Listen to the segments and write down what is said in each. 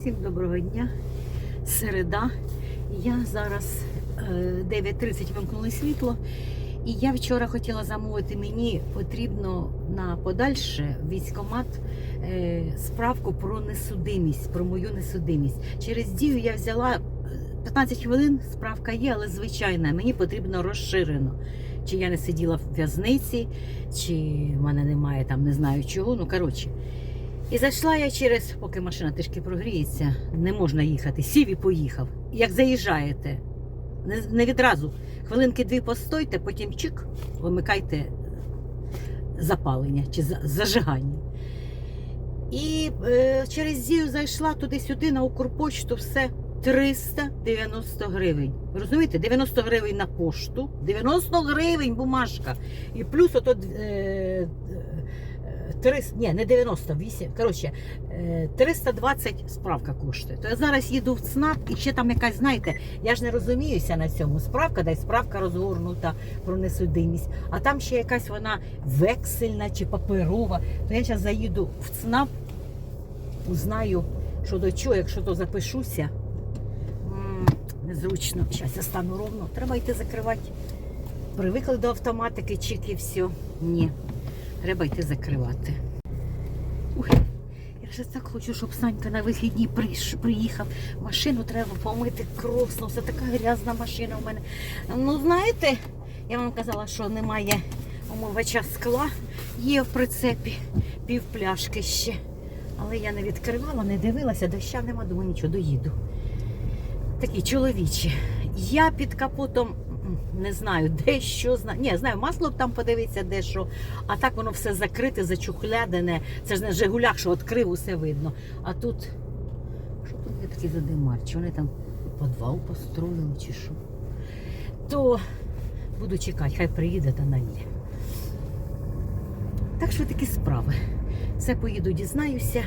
Всім доброго дня. Середа. Я зараз е, 9.30 вимкнули світло. І я вчора хотіла замовити, мені потрібно на подальше військкомат е, справку про несудимість, про мою несудимість. Через дію я взяла е, 15 хвилин, справка є, але звичайна, мені потрібно розширено. Чи я не сиділа в в'язниці, чи в мене немає там не знаю чого. Ну, коротше. І зайшла я через, поки машина трішки прогріється, не можна їхати. Сів і поїхав. Як заїжджаєте, не, не відразу. Хвилинки дві постойте, потім чик, вимикайте запалення чи зажигання. І е, через дію зайшла туди-сюди на Укрпочту все 390 гривень. Розумієте? 90 гривень на пошту, 90 гривень бумажка. І плюс ото е, 300, ні, не 98, коротше, е, 320 справка коштує. То я зараз їду в ЦНАП і ще там якась, знаєте, я ж не розуміюся на цьому. Справка, дай справка розгорнута про несудимість, а там ще якась вона вексельна чи паперова. То я зараз заїду в ЦНАП, узнаю, що до чого, якщо то запишуся. Незручно. Зараз я стану ровно. Треба йти закривати. Привикли до автоматики, чик і все. Ні. Треба йти закривати. Ой, я вже так хочу, щоб Санька на вихідні приїхав. Машину треба помити кросно. Це така грязна машина у мене. Ну, знаєте, я вам казала, що немає омивача скла. Є в прицепі пів пляшки ще. Але я не відкривала, не дивилася, доща нема, думаю, нічого, доїду. Такі чоловічі. Я під капотом не знаю, де що. Ні, знаю, масло там подивитися, де що. А так воно все закрите, зачухлядене. Це ж не Жигуляк, що відкрив, усе видно. А тут. Що тут такі задимарь? Чи вони там підвал построїли, чи що? То буду чекати, хай приїде та нальє. Так що такі справи. Все поїду, дізнаюся.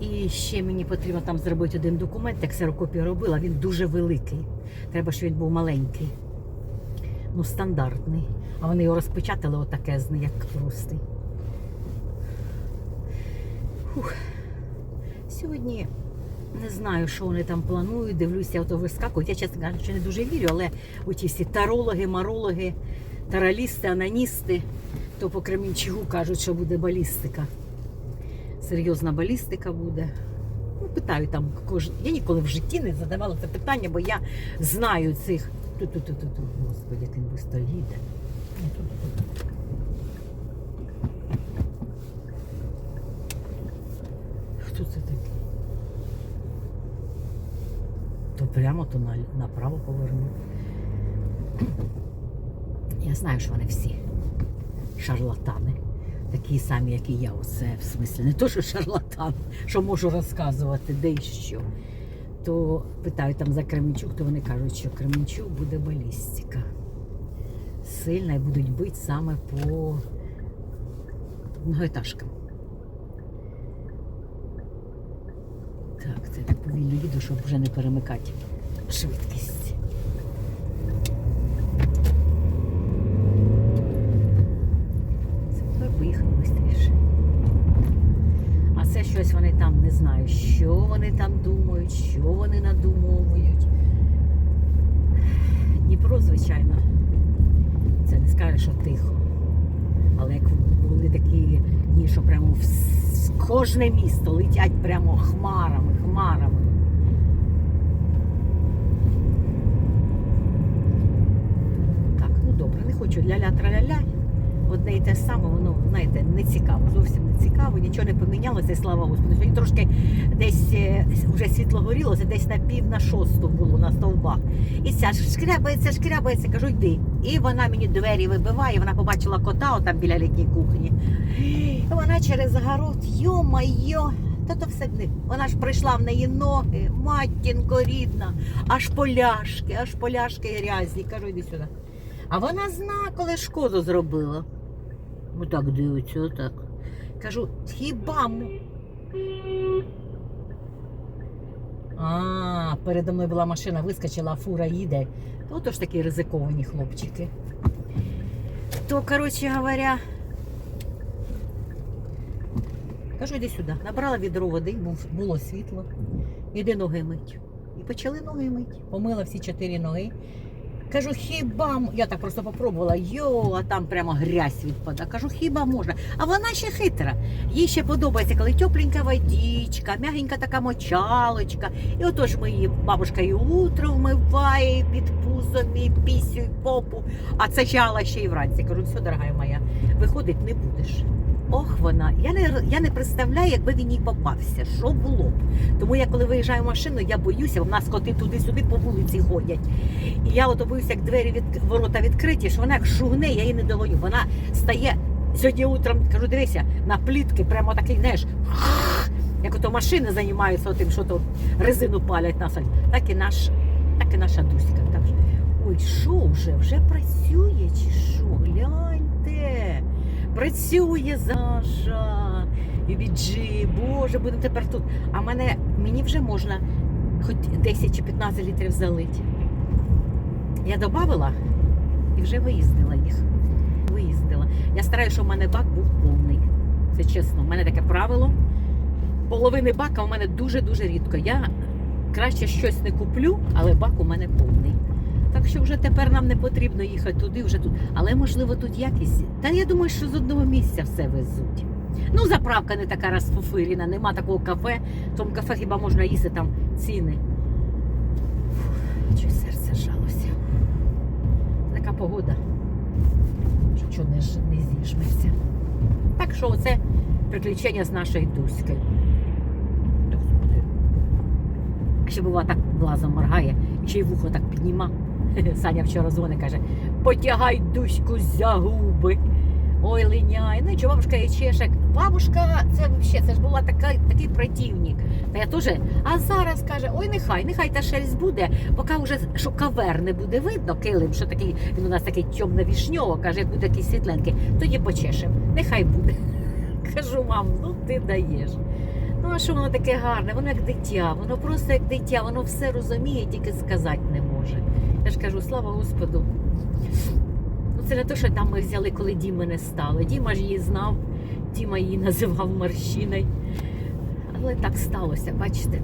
І ще мені потрібно там зробити один документ, як ксерокопію робила, він дуже великий. Треба, щоб він був маленький. Ну, стандартний. А вони його розпечатали отакезний, як простий. Фух. Сьогодні не знаю, що вони там планують. Дивлюся, ото вискакують. Я, чесно кажучи, не дуже вірю, але оті всі тарологи, марологи, таралісти, ананісти, то по Кремінчугу кажуть, що буде балістика серйозна балістика буде. Ну, питаю там кожен. Я ніколи в житті не задавала це питання, бо я знаю цих. Ту-ту-ту-ту-ту. Господи, як він їде. Хто це такий? То прямо, то на, направо повернув. Я знаю, що вони всі шарлатани такі самі, як і я. Оце в смислі. Не то, що шарлатан, що можу розказувати, де і що. То питаю там за Кременчук, то вони кажуть, що Кременчук буде балістика. Сильна і будуть бити саме по многоэтажкам. Так, це так повільно їду, щоб вже не перемикати швидкість. Це поїхали швидше. А це щось вони там не знаю, що вони там думають, що вони надумовують. Дніпро, звичайно, це не скажеш, що тихо. Але як були такі дні, що прямо в кожне місто летять прямо хмарами, хмарами. Так, ну добре, не хочу ля-ля траля-ля. Одне і те саме, воно, знаєте, не цікаво, зовсім не цікаво, нічого не помінялося, слава Господу. Сьогодні трошки десь е, вже світло горілося, десь на пів на шосту було на стовбах. І ця шкрябається, шкрябається, кажу, йди. І вона мені двері вибиває, вона побачила кота отам біля літньої кухні. І вона через огород, йо-майо, та то все не. Вона ж прийшла в неї ноги, матінко рідна, аж поляшки, аж поляшки грязні. Кажу, йди сюди. А вона зна, коли шкоду зробила. Отак дивиться, отак. Кажу, хіба. А, передо мною була машина, вискочила, а фура їде. То то ж такі ризиковані хлопчики. То, коротше говоря, кажу, йди сюди. Набрала відро води, було світло. іди ноги мить. І почали ноги мить. Помила всі чотири ноги. Кажу, хіба я так просто попробувала, йо, а там прямо грязь відпада. Кажу, хіба можна? А вона ще хитра. Їй ще подобається, коли тепленька водичка, м'ягенька така мочалочка. І отож ми її бабушка і утро вмиває під пузом, і пісю, і попу. А це чала ще й вранці. Кажу, все, дорога моя, виходить не будеш. Ох, вона. Я не, я не представляю, якби він їй попався. Що було б? Тому я коли виїжджаю в машину, я боюся, в нас коти туди-сюди по вулиці ходять. І я ото боюся, як двері від ворота відкриті, що вона як шугне, я її не долою. Вона стає сьогодні утром, кажу, дивися, на плітки, прямо такий, знаєш, як ото машини займаються тим, що то резину палять на асфальт. Так і наш, так і наша Дуська. Ой, що вже? Вже працює чи що? Гляньте. Працює Заша. Юбіджі, боже, будемо тепер тут. А мене мені вже можна хоч 10 чи 15 літрів залити. Я додавила і вже виїздила їх. Виїздила. Я стараюся, щоб у мене бак був повний. Це чесно, у мене таке правило. Половини бака у мене дуже-дуже рідко. Я краще щось не куплю, але бак у мене повний. Так що вже тепер нам не потрібно їхати туди, вже тут. Але можливо тут якість. Та я думаю, що з одного місця все везуть. Ну, заправка не така розфуфирена, нема такого кафе. В тому кафе хіба можна їсти там ціни. Фух, серце жалося. Така погода. Що чого не, не зіжметься. Так що оце приключення з нашою Дуською. Ще бува так глазом моргає, ще й вухо так підніма. Саня вчора дзвонить, каже, потягай Дуську за губи. Ой, линяй. Ну і бабушка і чешек. Бабушка, це взагалі, це ж була така, такий противник. Та я теж, а зараз каже, ой, нехай, нехай та шерсть буде, поки вже що кавер не буде видно, килим, що такий, він у нас такий темно-вішньово, каже, як буде такий світленький, тоді почешемо. Нехай буде. Кажу, мам, ну ти даєш. Ну, а що воно таке гарне? Воно як дитя, воно просто як дитя, воно все розуміє, тільки сказати не. Я ж кажу, слава Господу. Ну, це не те, що там ми взяли, коли Діми не стало. Діма ж її знав, Діма її називав морщиною. Але так сталося, бачите.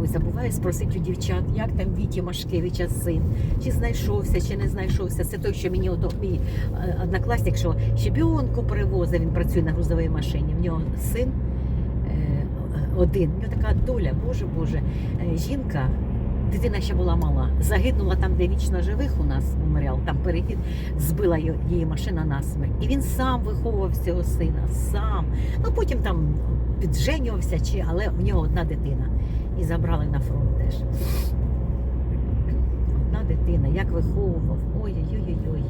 Ой, забуваю спросити у дівчат, як там Віті Машкевича син, чи знайшовся, чи не знайшовся. Це той, що мені ото мій е, однокласник, що щебінку привозив, він працює на грузовій машині. В нього син е, один. В нього така доля, боже Боже. Е, Жінка, дитина ще була мала, загинула там, де вічно живих у нас меморіал, там перехід, збила її машина насмерть. І він сам виховував цього сина, сам. Ну потім там підженювався, чи, але в нього одна дитина. І забрали на фронт теж. Одна дитина, як виховував. Ой-ой-ой-ой.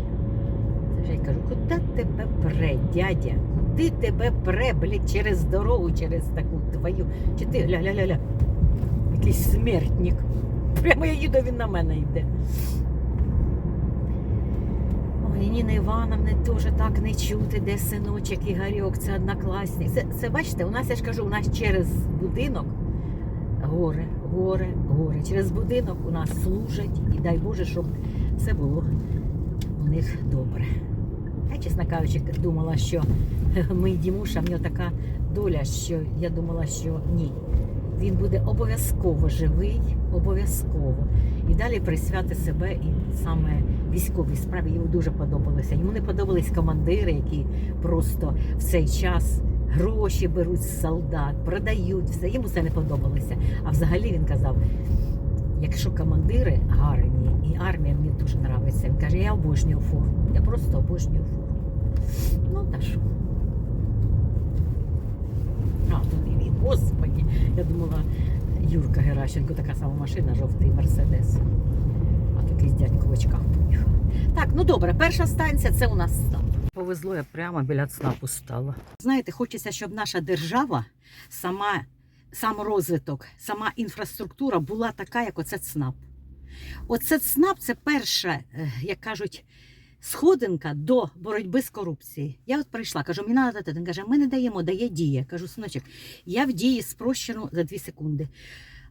Це я кажу, куди тебе пре, дядя? Куди тебе пре, блядь, через дорогу, через таку твою. Чи ти ля-ля-ля-ля. Якийсь смертник. Прямо я їду, він на мене йде. Ой, Ніна Івановна теж так не чути, де синочок Ігорьок, це однокласник. Це, це бачите, у нас, я ж кажу, у нас через будинок горе, горе, горе. Через будинок у нас служать і дай Боже, щоб все було у них добре. Я, чесно кажучи, думала, що мій Дімуша, в нього така доля, що я думала, що ні. Він буде обов'язково живий, обов'язково. І далі присвяти себе і саме військовій справі йому дуже подобалося. Йому не подобались командири, які просто в цей час гроші беруть з солдат, продають все. Йому це не подобалося. А взагалі він казав: якщо командири гарні, і армія мені дуже подобається, він каже, я обожнюю форму. Я просто обожнюю форму. Ну та що? А, тут господі. Я думала, Юрка Геращенко, така сама машина, жовтий мерседес. А тут якийсь дядько в очках поїхав. Так, ну добре, перша станція це у нас ЦНАП. Повезло, я прямо біля ЦНАПу стала. Знаєте, хочеться, щоб наша держава сама, сам розвиток, сама інфраструктура була така, як оце ЦНАП. Оце ЦНАП це перша, е, як кажуть, сходинка до боротьби з корупцією. Я от прийшла, кажу, мені треба дати. Він каже, ми не даємо, дає дія. Кажу, синочок, я в дії спрощено за 2 секунди.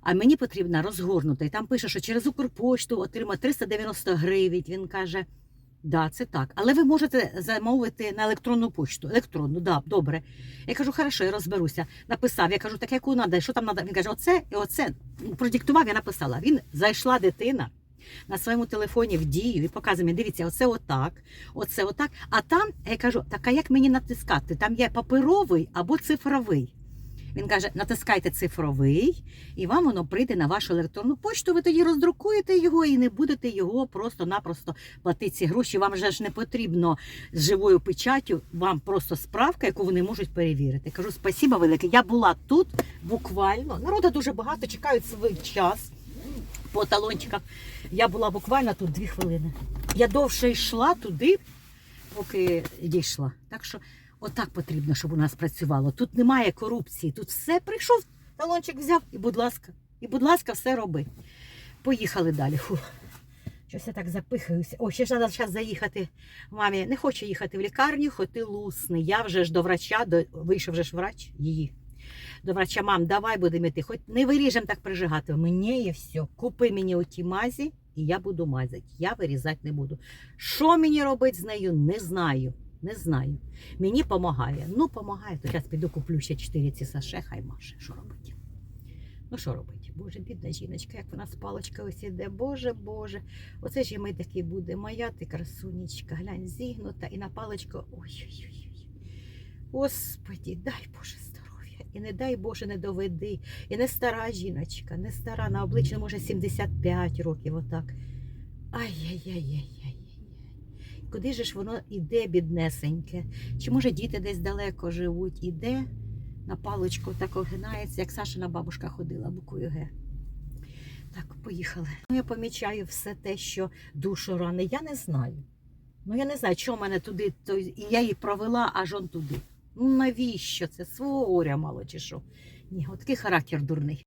А мені потрібна розгорнута. І там пише, що через Укрпошту отримає 390 гривень. Він каже, Да, це так. Але ви можете замовити на електронну почту. Електронну, да, добре. Я кажу, хорошо, я розберуся. Написав. Я кажу, так яку треба, що там треба. Він каже, оце і оце. Продиктував, я написала. Він зайшла дитина на своєму телефоні в дію і показує мені, дивіться, оце отак, оце отак. А там я кажу, так а як мені натискати? Там є паперовий або цифровий. Він каже: натискайте цифровий, і вам воно прийде на вашу електронну почту. Ви тоді роздрукуєте його і не будете його просто-напросто платити ці гроші. Вам же ж не потрібно з живою печаттю, вам просто справка, яку вони можуть перевірити. Кажу, спасіба велике. Я була тут буквально. Народу дуже багато, чекають свій час по талончиках. Я була буквально тут дві хвилини. Я довше йшла туди, поки дійшла. Так що отак потрібно, щоб у нас працювало. Тут немає корупції. Тут все прийшов, талончик взяв і, будь ласка, і, будь ласка, все роби. Поїхали далі. Фу. Щось я так запихаюся. О, ще ж треба зараз заїхати. Мамі, не хочу їхати в лікарню, хоти лусний. Я вже ж до врача, до... вийшов вже ж врач її. До врача, мам, давай будемо йти. Хоч не виріжемо так прижигати. Мені є все. Купи мені оті мазі, і я буду мазати. Я вирізати не буду. Що мені робити з нею, не знаю. Не знаю. Мені допомагає. Ну, допомагає, то зараз піду куплю ще 4 ці саше, хай маше. Що робити? Ну, що робити? Боже, бідна жіночка, як вона з паличкою ось іде. Боже, Боже. Оце ж і ми такі буде. Моя ти красунечка, глянь, зігнута і на паличку. Ой-ой-ой. Господі, дай Боже. І не дай Боже, не доведи. І не стара жіночка, не стара, на обличчі, може, 75 років, отак. Ай-яй-яй-яй-яй. Куди же ж воно іде, біднесеньке? Чи може діти десь далеко живуть? Іде на паличку так огинається, як Сашина бабушка ходила буквою Г. Так, поїхали. Ну, я помічаю все те, що душу рани. Я не знаю. Ну, я не знаю, чого мене туди, то, і я її провела аж он туди. Ну навіщо це? Свого горя мало чи що? Ні, от такий характер дурний.